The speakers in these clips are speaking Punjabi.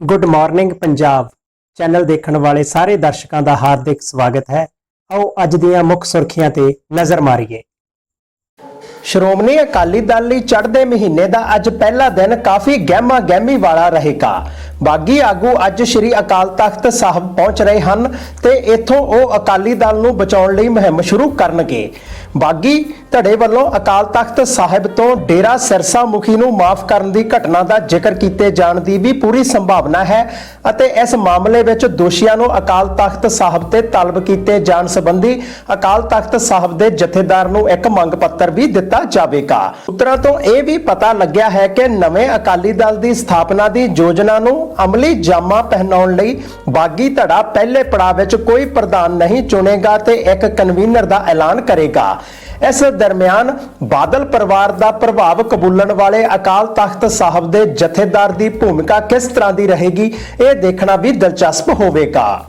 ਗੁੱਡ ਮਾਰਨਿੰਗ ਪੰਜਾਬ ਚੈਨਲ ਦੇਖਣ ਵਾਲੇ ਸਾਰੇ ਦਰਸ਼ਕਾਂ ਦਾ ਹਾਰਦਿਕ ਸਵਾਗਤ ਹੈ। ਆਓ ਅੱਜ ਦੀਆਂ ਮੁੱਖ ਸੁਰਖੀਆਂ ਤੇ ਨਜ਼ਰ ਮਾਰੀਏ। ਸ਼੍ਰੋਮਣੀ ਅਕਾਲੀ ਦਲ ਲਈ ਚੜ੍ਹਦੇ ਮਹੀਨੇ ਦਾ ਅੱਜ ਪਹਿਲਾ ਦਿਨ ਕਾਫੀ ਗਹਿਮਾ ਗਹਿਮੀ ਵਾਲਾ ਰਹੇਗਾ। ਬਾਗੀ ਆਗੂ ਅੱਜ ਸ੍ਰੀ ਅਕਾਲ ਤਖਤ ਸਾਹਿਬ ਪਹੁੰਚ ਰਹੇ ਹਨ ਤੇ ਇੱਥੋਂ ਉਹ ਅਕਾਲੀ ਦਲ ਨੂੰ ਬਚਾਉਣ ਲਈ ਮੁਹਿੰਮ ਸ਼ੁਰੂ ਕਰਨਗੇ। ਬਾਗੀ ਧੜੇ ਵੱਲੋਂ ਅਕਾਲ ਤਖਤ ਸਾਹਿਬ ਤੋਂ ਡੇਰਾ ਸਿਰਸਾ ਮੁਖੀ ਨੂੰ ਮਾਫ ਕਰਨ ਦੀ ਘਟਨਾ ਦਾ ਜ਼ਿਕਰ ਕੀਤੇ ਜਾਣ ਦੀ ਵੀ ਪੂਰੀ ਸੰਭਾਵਨਾ ਹੈ ਅਤੇ ਇਸ ਮਾਮਲੇ ਵਿੱਚ ਦੋਸ਼ੀਆਂ ਨੂੰ ਅਕਾਲ ਤਖਤ ਸਾਹਿਬ ਤੇ ਤਲਬ ਕੀਤੇ ਜਾਣ ਸੰਬੰਧੀ ਅਕਾਲ ਤਖਤ ਸਾਹਿਬ ਦੇ ਜਥੇਦਾਰ ਨੂੰ ਇੱਕ ਮੰਗ ਪੱਤਰ ਵੀ ਦਿੱਤਾ ਜਾਵੇਗਾ। ਸੂਤਰਾਂ ਤੋਂ ਇਹ ਵੀ ਪਤਾ ਲੱਗਿਆ ਹੈ ਕਿ ਨਵੇਂ ਅਕਾਲੀ ਦਲ ਦੀ ਸਥਾਪਨਾ ਦੀ ਯੋਜਨਾ ਨੂੰ ਅਮਲੀ ਜਾਮਾ ਪਹਿਨਾਉਣ ਲਈ ਬਾਗੀ ਧੜਾ ਪਹਿਲੇ ਪੜਾਅ ਵਿੱਚ ਕੋਈ ਪ੍ਰਧਾਨ ਨਹੀਂ ਚੁਣੇਗਾ ਤੇ ਇੱਕ ਕਨਵੀਨਰ ਦਾ ਐਲਾਨ ਕਰੇਗਾ। ਇਸ ਦਰਮਿਆਨ ਬਾਦਲ ਪਰਿਵਾਰ ਦਾ ਪ੍ਰਭਾਵ ਕਬੂਲਣ ਵਾਲੇ ਅਕਾਲ ਤਖਤ ਸਾਹਿਬ ਦੇ ਜਥੇਦਾਰ ਦੀ ਭੂਮਿਕਾ ਕਿਸ ਤਰ੍ਹਾਂ ਦੀ ਰਹੇਗੀ, ਇਹ ਦੇਖਣਾ ਵੀ ਦਿਲਚਸਪ ਹੋਵੇਗਾ।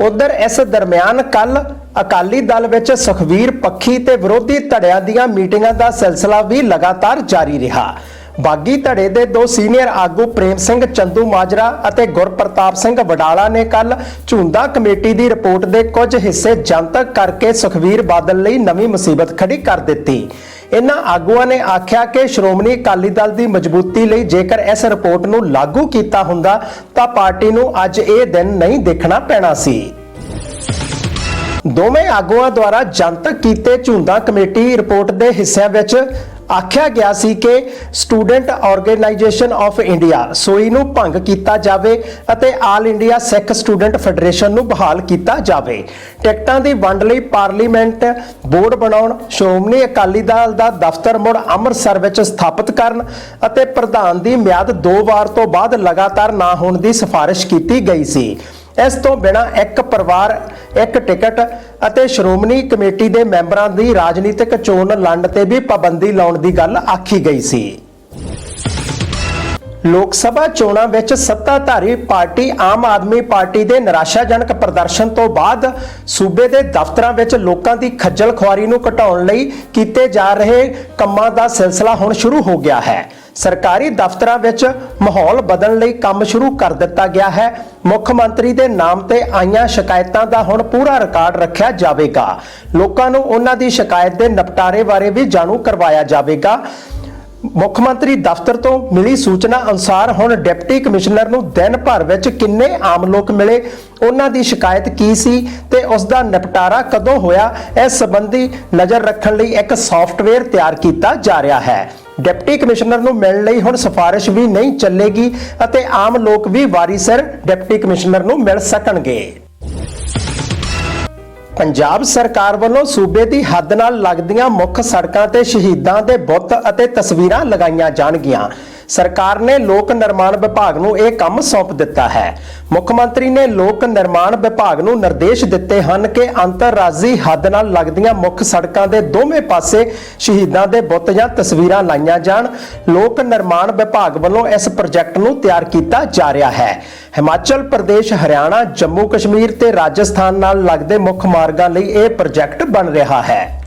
ਉਧਰ ਇਸ ਦਰਮਿਆਨ ਕੱਲ ਅਕਾਲੀ ਦਲ ਵਿੱਚ ਸੁਖਵੀਰ ਪੱਖੀ ਤੇ ਵਿਰੋਧੀ ਧੜਿਆਂ ਦੀਆਂ ਮੀਟਿੰਗਾਂ ਦਾ ਸਿਲਸਿਲਾ ਵੀ ਲਗਾਤਾਰ ਜਾਰੀ ਰਿਹਾ। ਬਾਗੀ ਧੜੇ ਦੇ ਦੋ ਸੀਨੀਅਰ ਆਗੂ ਪ੍ਰੇਮ ਸਿੰਘ, ਚੰਦੂ ਮਾਜਰਾ ਅਤੇ ਗੁਰਪ੍ਰਤਾਪ ਸਿੰਘ ਵਡਾਲਾ ਨੇ ਕੱਲ ਝੁੰਦਾ ਕਮੇਟੀ ਦੀ ਰਿਪੋਰਟ ਦੇ ਕੁਝ ਹਿੱਸੇ ਜਨਤਕ ਕਰਕੇ ਸੁਖਵੀਰ ਬਾਦਲ ਲਈ ਨਵੀਂ ਮੁਸੀਬਤ ਖੜੀ ਕਰ ਦਿੱਤੀ। ਇਨ੍ਹਾਂ ਆਗੂਆਂ ਨੇ ਆਖਿਆ ਕਿ ਸ਼੍ਰੋਮਣੀ ਅਕਾਲੀ ਦਲ ਦੀ ਮਜ਼ਬੂਤੀ ਲਈ ਜੇਕਰ ਇਸ ਰਿਪੋਰਟ ਨੂੰ ਲਾਗੂ ਕੀਤਾ ਹੁੰਦਾ ਤਾਂ ਪਾਰਟੀ ਨੂੰ ਅੱਜ ਇਹ ਦਿਨ ਨਹੀਂ ਦੇਖਣਾ ਪੈਣਾ ਸੀ। ਦੋਵੇਂ ਆਗੂਆਂ ਦੁਆਰਾ ਜਨਤਕ ਕੀਤੇ ਝੁੰਦਾ ਕਮੇਟੀ ਰਿਪੋਰਟ ਦੇ ਹਿੱਸਿਆਂ ਵਿੱਚ ਆਖਿਆ ਗਿਆ ਸੀ ਕਿ ਸਟੂਡੈਂਟ ਆਰਗੇਨਾਈਜੇਸ਼ਨ ਆਫ ਇੰਡੀਆ ਸੋਈ ਨੂੰ ਭੰਗ ਕੀਤਾ ਜਾਵੇ ਅਤੇ all India Sikh student federation ਨੂੰ ਬਹਾਲ ਕੀਤਾ ਜਾਵੇ। ਟਿਕਟਾਂ ਦੀ ਵੰਡ ਲਈ ਪਾਰਲੀਮੈਂਟ ਬੋਰਡ ਬਣਾਉਣ, ਸ਼੍ਰੋਮਣੀ ਅਕਾਲੀ ਦਲ ਦਾ ਦਫ਼ਤਰ ਮੁੜ ਅੰਮ੍ਰਿਤਸਰ ਵਿੱਚ ਸਥਾਪਿਤ ਕਰਨ ਅਤੇ ਪ੍ਰਧਾਨ ਦੀ ਮਿਆਦ ਦੋ ਵਾਰ ਤੋਂ ਬਾਅਦ ਲਗਾਤਾਰ ਨਾ ਹੋਣ ਦੀ ਸਿਫਾਰਿਸ਼ ਕੀਤੀ ਗਈ ਸੀ। ਇਸ ਤੋਂ ਬਿਨਾ ਇੱਕ ਪਰਿਵਾਰ, ਇੱਕ ਟਿਕਟ ਅਤੇ ਸ਼੍ਰੋਮਣੀ ਕਮੇਟੀ ਦੇ ਮੈਂਬਰਾਂ ਦੀ ਰਾਜਨੀਤਿਕ ਚੋਣ ਲੜਨ ਤੇ ਵੀ ਪਾਬੰਦੀ ਲਾਉਣ ਦੀ ਗੱਲ ਆਖੀ ਗਈ ਸੀ। ਲੋਕ ਸਭਾ ਚੋਣਾਂ ਵਿੱਚ ਸੱਤਾਧਾਰੀ ਪਾਰਟੀ ਆਮ ਆਦਮੀ ਪਾਰਟੀ ਦੇ ਨਿਰਾਸ਼ਾਜਨਕ ਪ੍ਰਦਰਸ਼ਨ ਤੋਂ ਬਾਅਦ ਸੂਬੇ ਦੇ ਦਫ਼ਤਰਾਂ ਵਿੱਚ ਲੋਕਾਂ ਦੀ ਖੱਜਲ ਖੁਆਰੀ ਨੂੰ ਘਟਾਉਣ ਲਈ ਕੀਤੇ ਜਾ ਰਹੇ ਕੰਮਾਂ ਦਾ ਸਿਲਸਿਲਾ ਹੁਣ ਸ਼ੁਰੂ ਹੋ ਗਿਆ ਹੈ। ਸਰਕਾਰੀ ਦਫ਼ਤਰਾਂ ਵਿੱਚ ਮਾਹੌਲ ਬਦਲਣ ਲਈ ਕੰਮ ਸ਼ੁਰੂ ਕਰ ਦਿੱਤਾ ਗਿਆ ਹੈ। ਮੁੱਖ ਮੰਤਰੀ ਦੇ ਨਾਮ ਤੇ ਆਈਆਂ ਸ਼ਿਕਾਇਤਾਂ ਦਾ ਹੁਣ ਪੂਰਾ ਰਿਕਾਰਡ ਰੱਖਿਆ ਜਾਵੇਗਾ। ਲੋਕਾਂ ਨੂੰ ਉਹਨਾਂ ਦੀ ਸ਼ਿਕਾਇਤ ਦੇ ਨਿਪਟਾਰੇ ਬਾਰੇ ਵੀ ਜਾਣੂ ਕਰਵਾਇਆ ਜਾਵੇਗਾ। ਮੁੱਖ ਮੰਤਰੀ ਦਫ਼ਤਰ ਤੋਂ ਮਿਲੀ ਸੂਚਨਾ ਅਨੁਸਾਰ ਹੁਣ ਡਿਪਟੀ ਕਮਿਸ਼ਨਰ ਨੂੰ ਦਿਨ ਭਰ ਵਿੱਚ ਕਿੰਨੇ ਆਮ ਲੋਕ ਮਿਲੇ, ਉਹਨਾਂ ਦੀ ਸ਼ਿਕਾਇਤ ਕੀ ਸੀ ਤੇ ਉਸ ਦਾ ਨਿਪਟਾਰਾ ਕਦੋਂ ਹੋਇਆ, ਇਸ ਸੰਬੰਧੀ ਨਜ਼ਰ ਰੱਖਣ ਲਈ ਇੱਕ ਸੌਫਟਵੇਅਰ ਤਿਆਰ ਕੀਤਾ ਜਾ ਰਿਹਾ ਹੈ। ਡਿਪਟੀ ਕਮਿਸ਼ਨਰ ਨੂੰ ਮਿਲਣ ਲਈ ਹੁਣ ਸਿਫਾਰਿਸ਼ ਵੀ ਨਹੀਂ ਚੱਲੇਗੀ ਅਤੇ ਆਮ ਲੋਕ ਵੀ ਵਾਰੀ ਸਿਰ ਡਿਪਟੀ ਕਮਿਸ਼ਨਰ ਨੂੰ ਮਿਲ ਸਕਣਗੇ। ਪੰਜਾਬ ਸਰਕਾਰ ਵੱਲੋਂ ਸੂਬੇ ਦੀ ਹੱਦ ਨਾਲ ਲੱਗਦੀਆਂ ਮੁੱਖ ਸੜਕਾਂ ਤੇ ਸ਼ਹੀਦਾਂ ਦੇ ਬੁੱਤ ਅਤੇ ਤਸਵੀਰਾਂ ਲਗਾਈਆਂ ਜਾਣਗੀਆਂ। ਸਰਕਾਰ ਨੇ ਲੋਕ ਨਿਰਮਾਣ ਵਿਭਾਗ ਨੂੰ ਇਹ ਕੰਮ ਸੌਂਪ ਦਿੱਤਾ ਹੈ। ਮੁੱਖ ਮੰਤਰੀ ਨੇ ਲੋਕ ਨਿਰਮਾਣ ਵਿਭਾਗ ਨੂੰ ਨਿਰਦੇਸ਼ ਦਿੱਤੇ ਹਨ ਕਿ ਅੰਤਰਰਾਜੀ ਹੱਦ ਨਾਲ ਲੱਗਦੀਆਂ ਮੁੱਖ ਸੜਕਾਂ ਦੇ ਦੋਵੇਂ ਪਾਸੇ ਸ਼ਹੀਦਾਂ ਦੇ ਬੁੱਤ ਜਾਂ ਤਸਵੀਰਾਂ ਲਾਈਆਂ ਜਾਣ। ਲੋਕ ਨਿਰਮਾਣ ਵਿਭਾਗ ਵੱਲੋਂ ਇਸ ਪ੍ਰੋਜੈਕਟ ਨੂੰ ਤਿਆਰ ਕੀਤਾ ਜਾ ਰਿਹਾ ਹੈ। ਹਿਮਾਚਲ ਪ੍ਰਦੇਸ਼, ਹਰਿਆਣਾ, ਜੰਮੂ ਕਸ਼ਮੀਰ ਤੇ ਰਾਜਸਥਾਨ ਨਾਲ ਲੱਗਦੇ ਮੁੱਖ ਮਾਰਗਾਂ ਲਈ ਇਹ ਪ੍ਰੋਜੈਕਟ ਬਣ ਰਿਹਾ ਹੈ।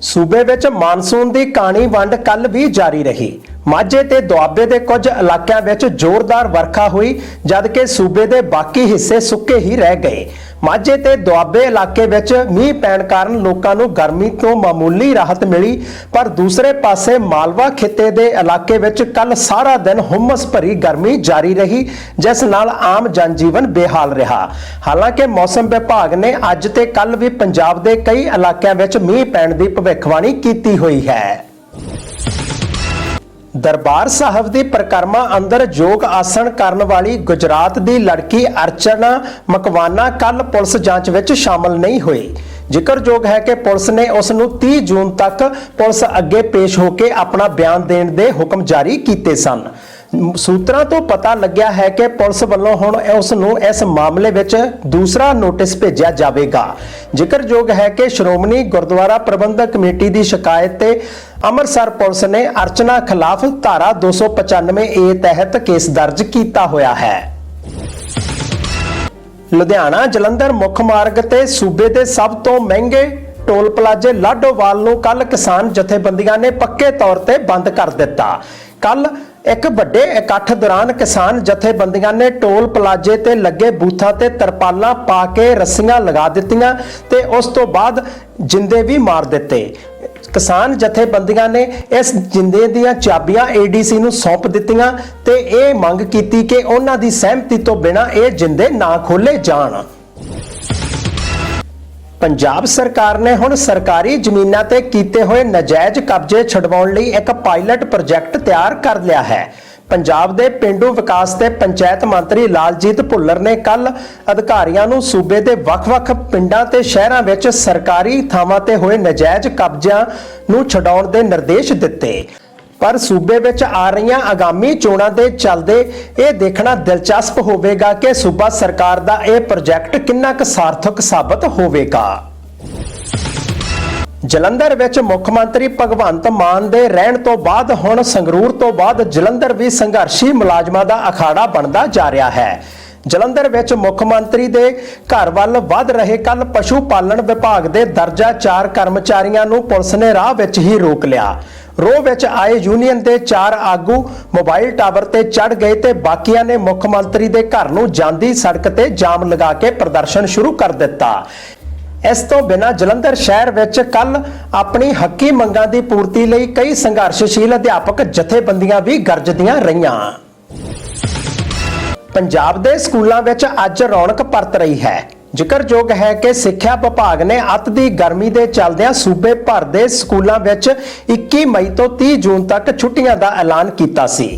ਸੂਬੇ ਵਿੱਚ ਮਾਨਸੂਨ ਦੀ ਕਾਣੀ ਵੰਡ ਕੱਲ ਵੀ ਜਾਰੀ ਰਹੀ। ਮਾਝੇ ਤੇ ਦੁਆਬੇ ਦੇ ਕੁਝ ਇਲਾਕਿਆਂ ਵਿੱਚ ਜ਼ੋਰਦਾਰ ਵਰਖਾ ਹੋਈ, ਜਦਕਿ ਸੂਬੇ ਦੇ ਬਾਕੀ ਹਿੱਸੇ ਸੁੱਕੇ ਹੀ ਰਹਿ ਗਏ। ਮਾਝੇ ਤੇ ਦੁਆਬੇ ਇਲਾਕੇ ਵਿੱਚ ਮੀਂਹ ਪੈਣ ਕਾਰਨ ਲੋਕਾਂ ਨੂੰ ਗਰਮੀ ਤੋਂ ਮਾਮੂਲੀ ਰਾਹਤ ਮਿਲੀ, ਪਰ ਦੂਸਰੇ ਪਾਸੇ ਮਾਲਵਾ ਖਿੱਤੇ ਦੇ ਇਲਾਕੇ ਵਿੱਚ ਕੱਲ ਸਾਰਾ ਦਿਨ ਹੁਮਸ ਭਰੀ ਗਰਮੀ ਜਾਰੀ ਰਹੀ, ਜਿਸ ਨਾਲ ਆਮ ਜਨਜੀਵਨ ਬੇਹਾਲ ਰਿਹਾ। ਹਾਲਾਂਕਿ ਮੌਸਮ ਵਿਭਾਗ ਨੇ ਅੱਜ ਤੇ ਕੱਲ ਵੀ ਪੰਜਾਬ ਦੇ ਕਈ ਇਲਾਕਿਆਂ ਵਿੱਚ ਮੀਂਹ ਪੈਣ ਦੀ ਭਵਿੱਖਬਾਣੀ ਕੀਤੀ ਹੋਈ ਹੈ। ਦਰਬਾਰ ਸਾਹਿਬ ਦੀ ਪ੍ਰਕਰਮਾ ਅੰਦਰ ਯੋਗ ਆਸਣ ਕਰਨ ਵਾਲੀ ਗੁਜਰਾਤ ਦੀ ਲੜਕੀ ਅਰਚਨਾ ਮਕਵਾਨਾ ਕੱਲ ਪੁਲਿਸ ਜਾਂਚ ਵਿੱਚ ਸ਼ਾਮਲ ਨਹੀਂ ਹੋਈ। ਜ਼ਿਕਰਯੋਗ ਹੈ ਕਿ ਪੁਲਿਸ ਨੇ ਉਸ ਨੂੰ 30 ਜੂਨ ਤੱਕ ਪੁਲਿਸ ਅੱਗੇ ਪੇਸ਼ ਹੋ ਕੇ ਆਪਣਾ ਬਿਆਨ ਦੇਣ ਦੇ ਹੁਕਮ ਜਾਰੀ ਕੀਤੇ ਸਨ। ਸੂਤਰਾਂ ਤੋਂ ਪਤਾ ਲੱਗਿਆ ਹੈ ਕਿ ਪੁਲਿਸ ਵੱਲੋਂ ਹੁਣ ਉਸ ਨੂੰ ਇਸ ਮਾਮਲੇ ਵਿੱਚ ਦੂਸਰਾ ਨੋਟਿਸ ਭੇਜਿਆ ਜਾਵੇਗਾ। ਜ਼ਿਕਰਯੋਗ ਹੈ ਕਿ ਸ਼੍ਰੋਮਣੀ ਗੁਰਦੁਆਰਾ ਪ੍ਰਬੰਧਕ ਕਮੇਟੀ ਦੀ ਸ਼ਿਕਾਇਤ ਤੇ ਅੰਮ੍ਰਿਤਸਰ ਪੁਲਿਸ ਨੇ ਅਰਚਨਾ ਖਿਲਾਫ ਧਾਰਾ 295 ਏ ਤਹਿਤ ਕੇਸ ਦਰਜ ਕੀਤਾ ਹੋਇਆ ਹੈ। ਲੁਧਿਆਣਾ, ਜਲੰਧਰ ਮੁੱਖ ਮਾਰਗ ਤੇ ਸੂਬੇ ਦੇ ਸਭ ਤੋਂ ਮਹਿੰਗੇ ਟੋਲ ਪਲਾਜ਼ੇ ਲਾਡੋਵਾਲ ਨੂੰ ਕੱਲ ਕਿਸਾਨ ਜਥੇਬੰਦੀਆਂ ਨੇ ਪੱਕੇ ਤੌਰ ਤੇ ਬੰਦ ਕਰ ਦਿੱਤਾ। ਕੱਲ ਇੱਕ ਵੱਡੇ ਇਕੱਠ ਦੌਰਾਨ ਕਿਸਾਨ ਜਥੇਬੰਦੀਆਂ ਨੇ ਟੋਲ ਪਲਾਜ਼ੇ ਤੇ ਲੱਗੇ ਬੂਥਾਂ ਤੇ ਤਰਪਾਲਾਂ ਪਾ ਕੇ ਰੱਸੀਆਂ ਲਗਾ ਦਿੱਤੀਆਂ ਤੇ ਉਸ ਤੋਂ ਬਾਅਦ ਜਿੰਦੇ ਵੀ ਮਾਰ ਦਿੱਤੇ। ਕਿਸਾਨ ਜਥੇਬੰਦੀਆਂ ਨੇ ਇਸ ਜਿੰਦੇ ਦੀਆਂ ਚਾਬੀਆਂ ਏਡੀਸੀ ਨੂੰ ਸੌਂਪ ਦਿੱਤੀਆਂ ਤੇ ਇਹ ਮੰਗ ਕੀਤੀ ਕਿ ਉਹਨਾਂ ਦੀ ਸਹਿਮਤੀ ਤੋਂ ਬਿਨਾਂ ਇਹ ਜਿੰਦੇ ਨਾ ਖੋਲੇ ਜਾਣ। ਪੰਜਾਬ ਸਰਕਾਰ ਨੇ ਹੁਣ ਸਰਕਾਰੀ ਜ਼ਮੀਨਾਂ ਤੇ ਕੀਤੇ ਹੋਏ ਨਾਜਾਇਜ਼ ਕਬਜ਼ੇ ਛਡਵਾਉਣ ਲਈ ਇੱਕ ਪਾਇਲਟ ਪ੍ਰੋਜੈਕਟ ਤਿਆਰ ਕਰ ਲਿਆ ਹੈ। ਪੰਜਾਬ ਦੇ ਪਿੰਡੂ ਵਿਕਾਸ ਤੇ ਪੰਚਾਇਤ ਮੰਤਰੀ ਲਾਲਜੀਤ ਭੁੱਲਰ ਨੇ ਕੱਲ ਅਧਿਕਾਰੀਆਂ ਨੂੰ ਸੂਬੇ ਦੇ ਵੱਖ-ਵੱਖ ਪਿੰਡਾਂ ਤੇ ਸ਼ਹਿਰਾਂ ਵਿੱਚ ਸਰਕਾਰੀ ਥਾਵਾਂ ਤੇ ਹੋਏ ਨਜਾਇਜ਼ ਕਬਜ਼ਿਆਂ ਨੂੰ ਛਡਾਉਣ ਦੇ ਨਿਰਦੇਸ਼ ਦਿੱਤੇ। ਪਰ ਸੂਬੇ ਵਿੱਚ ਆ ਰਹੀਆਂ ਆਗਾਮੀ ਚੋਣਾਂ ਦੇ ਚੱਲਦੇ ਇਹ ਦੇਖਣਾ ਦਿਲਚਸਪ ਹੋਵੇਗਾ ਕਿ ਸੂਬਾ ਸਰਕਾਰ ਦਾ ਇਹ ਪ੍ਰੋਜੈਕਟ ਕਿੰਨਾ ਕੁ ਸਾਰਥਕ ਸਾਬਤ ਹੋਵੇਗਾ। ਜਲੰਧਰ ਵਿੱਚ ਮੁੱਖ ਮੰਤਰੀ ਭਗਵੰਤ ਮਾਨ ਦੇ ਰਹਿਣ ਤੋਂ ਬਾਅਦ ਹੁਣ ਸੰਗਰੂਰ ਤੋਂ ਬਾਅਦ ਜਲੰਧਰ ਵੀ ਸੰਘਰਸ਼ੀ ਮੁਲਾਜ਼ਮਾਂ ਦਾ ਅਖਾੜਾ ਬਣਦਾ ਜਾ ਰਿਹਾ ਹੈ। ਜਲੰਧਰ ਵਿੱਚ ਮੁੱਖ ਮੰਤਰੀ ਦੇ ਘਰ ਵੱਲ ਵੱਧ ਰਹੇ ਕੱਲ ਪਸ਼ੂ ਪਾਲਣ ਵਿਭਾਗ ਦੇ ਦਰਜਾ 4 ਕਰਮਚਾਰੀਆਂ ਨੂੰ ਪੁਲਿਸ ਨੇ ਰਾਹ ਵਿੱਚ ਹੀ ਰੋਕ ਲਿਆ। ਰੋਹ ਵਿੱਚ ਆਏ ਯੂਨੀਅਨ ਦੇ ਚਾਰ ਆਗੂ ਮੋਬਾਈਲ ਟਾਵਰ ਤੇ ਚੜ ਗਏ ਤੇ ਬਾਕੀਆਂ ਨੇ ਮੁੱਖ ਮੰਤਰੀ ਦੇ ਘਰ ਨੂੰ ਜਾਂਦੀ ਸੜਕ ਤੇ ਜਾਮ ਲਗਾ ਕੇ ਪ੍ਰਦਰਸ਼ਨ ਸ਼ੁਰੂ ਕਰ ਦਿੱਤਾ। ਇਸ ਤੋਂ ਬਿਨਾਂ ਜਲੰਧਰ ਸ਼ਹਿਰ ਵਿੱਚ ਕੱਲ ਆਪਣੀ ਹੱਕੀ ਮੰਗਾਂ ਦੀ ਪੂਰਤੀ ਲਈ ਕਈ ਸੰਘਰਸ਼ਸ਼ੀਲ ਅਧਿਆਪਕ ਜਥੇਬੰਦੀਆਂ ਵੀ ਗਰਜਦੀਆਂ ਰਹੀਆਂ। ਪੰਜਾਬ ਦੇ ਸਕੂਲਾਂ ਵਿੱਚ ਅੱਜ ਰੌਣਕ ਪਰਤ ਰਹੀ ਹੈ। ਜ਼ਿਕਰਯੋਗ ਹੈ ਕਿ ਸਿੱਖਿਆ ਵਿਭਾਗ ਨੇ ਅੱਤ ਦੀ ਗਰਮੀ ਦੇ ਚੱਲਦਿਆਂ ਸੂਬੇ ਭਰ ਦੇ ਸਕੂਲਾਂ ਵਿੱਚ 21 ਮਈ ਤੋਂ 30 ਜੂਨ ਤੱਕ ਛੁੱਟੀਆਂ ਦਾ ਐਲਾਨ ਕੀਤਾ ਸੀ।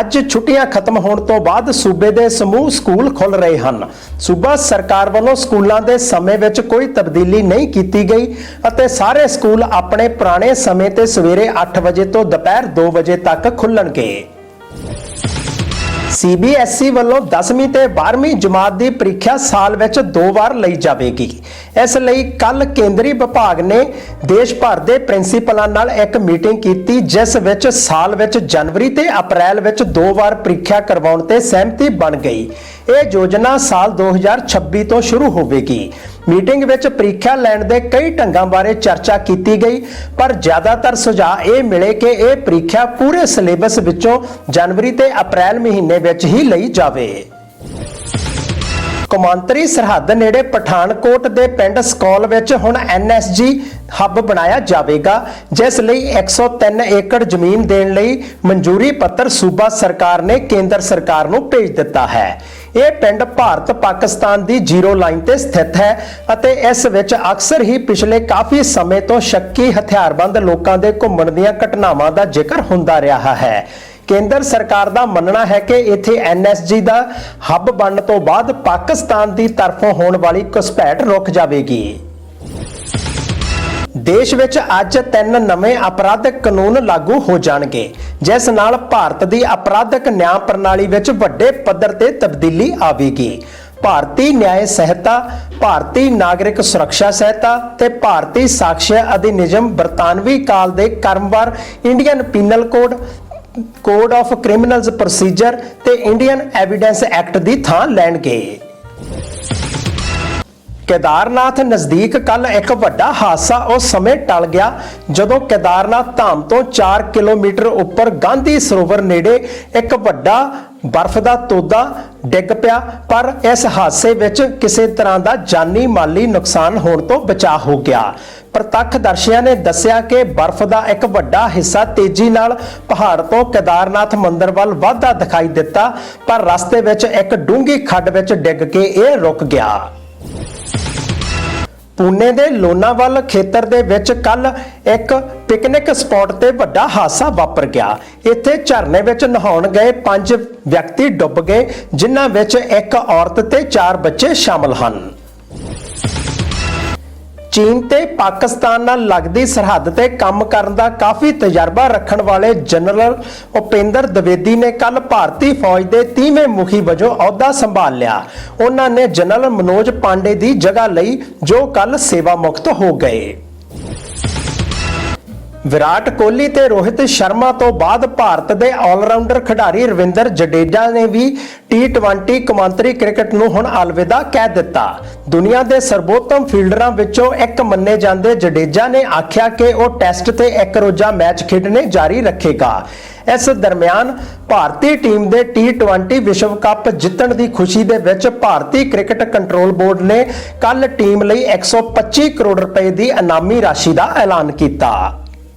ਅੱਜ ਛੁੱਟੀਆਂ ਖਤਮ ਹੋਣ ਤੋਂ ਬਾਅਦ ਸੂਬੇ ਦੇ ਸਮੂਹ ਸਕੂਲ ਖੁੱਲ ਰਹੇ ਹਨ। ਸੂਬਾ ਸਰਕਾਰ ਵੱਲੋਂ ਸਕੂਲਾਂ ਦੇ ਸਮੇਂ ਵਿੱਚ ਕੋਈ ਤਬਦੀਲੀ ਨਹੀਂ ਕੀਤੀ ਗਈ ਅਤੇ ਸਾਰੇ ਸਕੂਲ ਆਪਣੇ ਪੁਰਾਣੇ ਸਮੇਂ ਤੇ ਸਵੇਰੇ 8 ਵਜੇ ਤੋਂ ਦੁਪਹਿਰ 2 ਵਜੇ ਤੱਕ ਖੁੱਲਣਗੇ। ਸੀਬੀਐਸਈ ਵੱਲੋਂ 10ਵੀਂ ਤੇ 12ਵੀਂ ਜਮਾਤ ਦੀ ਪ੍ਰੀਖਿਆ ਸਾਲ ਵਿੱਚ ਦੋ ਵਾਰ ਲਈ ਜਾਵੇਗੀ। ਇਸ ਲਈ ਕੱਲ ਕੇਂਦਰੀ ਵਿਭਾਗ ਨੇ ਦੇਸ਼ ਭਰ ਦੇ ਪ੍ਰਿੰਸੀਪਲਾਂ ਨਾਲ ਇੱਕ ਮੀਟਿੰਗ ਕੀਤੀ, ਜਿਸ ਵਿੱਚ ਸਾਲ ਵਿੱਚ ਜਨਵਰੀ ਤੇ ਅਪ੍ਰੈਲ ਵਿੱਚ ਦੋ ਵਾਰ ਪ੍ਰੀਖਿਆ ਕਰਵਾਉਣ ਤੇ ਸਹਿਮਤੀ ਬਣ ਗਈ। ਇਹ ਯੋਜਨਾ ਸਾਲ 2026 ਤੋਂ ਸ਼ੁਰੂ ਹੋਵੇਗੀ। ਮੀਟਿੰਗ ਵਿੱਚ ਪ੍ਰੀਖਿਆ ਲੈਣ ਦੇ ਕਈ ਢੰਗਾਂ ਬਾਰੇ ਚਰਚਾ ਕੀਤੀ ਗਈ, ਪਰ ਜ਼ਿਆਦਾਤਰ ਸੁਝਾਅ ਇਹ ਮਿਲੇ ਕਿ ਇਹ ਪ੍ਰੀਖਿਆ ਪੂਰੇ ਸਿਲੇਬਸ ਵਿੱਚੋਂ ਜਨਵਰੀ ਤੇ ਅਪ੍ਰੈਲ ਮਹੀਨੇ ਵਿੱਚ ਹੀ ਲਈ ਜਾਵੇ। ਕੌਮਾਂਤਰੀ ਸਰਹੱਦ ਨੇੜੇ ਪਠਾਨਕੋਟ ਦੇ ਪਿੰਡ ਸਕੌਲ ਵਿੱਚ ਹੁਣ ਐਨਐਸਜੀ ਹੱਬ ਬਣਾਇਆ ਜਾਵੇਗਾ, ਜਿਸ ਲਈ 103 ਏਕੜ ਜ਼ਮੀਨ ਦੇਣ ਲਈ ਮਨਜ਼ੂਰੀ ਪੱਤਰ ਸੂਬਾ ਸਰਕਾਰ ਨੇ ਕੇਂਦਰ ਸਰਕਾਰ ਨੂੰ ਭੇਜ ਦਿੱਤਾ ਹੈ। ਇਹ ਪਿੰਡ ਭਾਰਤ ਪਾਕਿਸਤਾਨ ਦੀ ਜ਼ੀਰੋ ਲਾਈਨ ਤੇ ਸਥਿਤ ਹੈ ਅਤੇ ਇਸ ਵਿੱਚ ਅਕਸਰ ਹੀ ਪਿਛਲੇ ਕਾਫੀ ਸਮੇਂ ਤੋਂ ਸ਼ੱਕੀ ਹਥਿਆਰਬੰਦ ਲੋਕਾਂ ਦੇ ਘੁੰਮਣ ਦੀਆਂ ਘਟਨਾਵਾਂ ਦਾ ਜ਼ਿਕਰ ਹੁੰਦਾ ਰਿਹਾ ਹੈ। ਕੇਂਦਰ ਸਰਕਾਰ ਦਾ ਮੰਨਣਾ ਹੈ ਕਿ ਇੱਥੇ ਐਨਐਸਜੀ ਦਾ ਹੱਬ ਬਣਨ ਤੋਂ ਬਾਅਦ ਪਾਕਿਸਤਾਨ ਦੀ ਤਰਫੋਂ ਹੋਣ ਵਾਲੀ ਘੁਸਪੈਠ ਰੁਕ ਜਾਵੇਗੀ। ਦੇਸ਼ ਵਿੱਚ ਅੱਜ ਤਿੰਨ ਨਵੇਂ ਅਪਰਾਧਿਕ ਕਾਨੂੰਨ ਲਾਗੂ ਹੋ ਜਾਣਗੇ, ਜਿਸ ਨਾਲ ਭਾਰਤ ਦੀ ਅਪਰਾਧਿਕ ਨਿਆਂ ਪ੍ਰਣਾਲੀ ਵਿੱਚ ਵੱਡੇ ਪੱਧਰ ਤੇ ਤਬਦੀਲੀ ਆਵੇਗੀ। ਭਾਰਤੀ ਨਿਆਂ ਸਹਿਤਾ, ਭਾਰਤੀ ਨਾਗਰਿਕ ਸੁਰੱਖਿਆ ਸਹਿਤਾ ਤੇ ਭਾਰਤੀ ਸਾਕਸ਼ੀ ਅਧਿਨਿਯਮ ਬਰਤਾਨਵੀ ਕਾਲ ਦੇ ਕਰਮਵਾਰ Indian penal code code of criminals procedure ਤੇ ਇੰਡੀਅਨ ਐਵੀਡੈਂਸ ਐਕਟ ਦੀ ਥਾਂ ਲੈਣਗੇ। ਕੇਦਾਰਨਾਥ ਨਜ਼ਦੀਕ ਕੱਲ ਇੱਕ ਵੱਡਾ ਹਾਦਸਾ ਉਸ ਸਮੇਂ ਟਲ ਗਿਆ, ਜਦੋਂ ਕੇਦਾਰਨਾਥ ਧਾਮ ਤੋਂ 4 ਕਿਲੋਮੀਟਰ ਉੱਪਰ ਗਾਂਧੀ ਸਰੋਵਰ ਨੇੜੇ ਇੱਕ ਵੱਡਾ ਬਰਫ਼ ਦਾ ਤੋਦਾ ਡਿੱਗ ਪਿਆ, ਪਰ ਇਸ ਹਾਦਸੇ ਵਿੱਚ ਕਿਸੇ ਤਰ੍ਹਾਂ ਦਾ ਜਾਨੀ ਮਾਲੀ ਨੁਕਸਾਨ ਹੋਣ ਤੋਂ ਬਚਾ ਹੋ ਗਿਆ। ਪ੍ਰਤੱਖਦਰਸ਼ੀਆਂ ਨੇ ਦੱਸਿਆ ਕਿ ਬਰਫ਼ ਦਾ ਇੱਕ ਵੱਡਾ ਹਿੱਸਾ ਤੇਜ਼ੀ ਨਾਲ ਪਹਾੜ ਤੋਂ ਕੇਦਾਰਨਾਥ ਮੰਦਰ ਵੱਲ ਵਧਦਾ ਦਿਖਾਈ ਦਿੱਤਾ, ਪਰ ਰਸਤੇ ਵਿੱਚ ਇੱਕ ਡੂੰਘੀ ਖੱਡ ਵਿੱਚ ਡਿੱਗ ਕੇ ਇਹ ਰੁਕ ਗਿਆ। ਪੂਨੇ ਦੇ ਲੋਨਾਵਾਲ ਖੇਤਰ ਦੇ ਵਿੱਚ ਕੱਲ ਇੱਕ ਪਿਕਨਿਕ ਸਪੌਟ ਤੇ ਵੱਡਾ ਹਾਦਸਾ ਵਾਪਰ ਗਿਆ। ਇੱਥੇ ਝਰਨੇ ਵਿੱਚ ਨਹਾਉਣ ਗਏ ਪੰਜ ਵਿਅਕਤੀ ਡੁੱਬ ਗਏ, ਜਿਨ੍ਹਾਂ ਵਿੱਚ ਇੱਕ ਔਰਤ ਤੇ ਚਾਰ ਬੱਚੇ ਸ਼ਾਮਲ ਹਨ। ਚੀਨ ਤੇ ਪਾਕਿਸਤਾਨ ਨਾਲ ਲੱਗਦੀ ਸਰਹੱਦ ਤੇ ਕੰਮ ਕਰਨ ਦਾ ਕਾਫੀ ਤਜਰਬਾ ਰੱਖਣ ਵਾਲੇ ਜਨਰਲ ਉਪੇਂਦਰ ਦਵੇਦੀ ਨੇ ਕੱਲ ਭਾਰਤੀ ਫੌਜ ਦੇ 30ਵੇਂ ਮੁਖੀ ਵਜੋਂ ਅਹੁਦਾ ਸੰਭਾਲ ਲਿਆ। ਉਹਨਾਂ ਨੇ ਜਨਰਲ ਮਨੋਜ ਪਾਂਡੇ ਦੀ ਜਗ੍ਹਾ ਲਈ ਜੋ ਕੱਲ ਸੇਵਾ ਮੁਕਤ ਹੋ ਗਏ। ਵਿਰਾਟ ਕੋਹਲੀ ਤੇ ਰੋਹਿਤ ਸ਼ਰਮਾ ਤੋਂ ਬਾਅਦ ਭਾਰਤ ਦੇ ਆਲਰਾਊਂਡਰ ਖਿਡਾਰੀ ਰਵਿੰਦਰ ਜਡੇਜਾ ਨੇ ਵੀ T20 ਕੌਮਾਂਤਰੀ ਕ੍ਰਿਕਟ ਨੂੰ ਹੁਣ ਅਲਵਿਦਾ ਕਹਿ ਦਿੱਤਾ। ਦੁਨੀਆ ਦੇ ਸਰਬੋਤਮ ਫੀਲਡਰਾਂ ਵਿੱਚੋਂ ਇੱਕ ਮੰਨੇ ਜਾਂਦੇ ਜਡੇਜਾ ਨੇ ਆਖਿਆ ਕਿ ਉਹ ਟੈਸਟ ਤੇ ਇੱਕ ਰੋਜ਼ਾ ਮੈਚ ਖੇਡਣੇ ਜਾਰੀ ਰੱਖੇਗਾ। ਇਸ ਦਰਮਿਆਨ ਭਾਰਤੀ ਟੀਮ ਦੇ T20 ਵਿਸ਼ਵ ਕੱਪ ਜਿੱਤਣ ਦੀ ਖੁਸ਼ੀ ਦੇ ਵਿੱਚ ਭਾਰਤੀ ਕ੍ਰਿਕਟ ਕੰਟਰੋਲ ਬੋਰਡ ਨੇ ਕੱਲ ਟੀਮ ਲਈ 125 ਕਰੋੜ ਰੁਪਏ ਦੀ ਇਨਾਮੀ ਰਾਸ਼ੀ ਦਾ ਐਲਾਨ ਕੀਤਾ।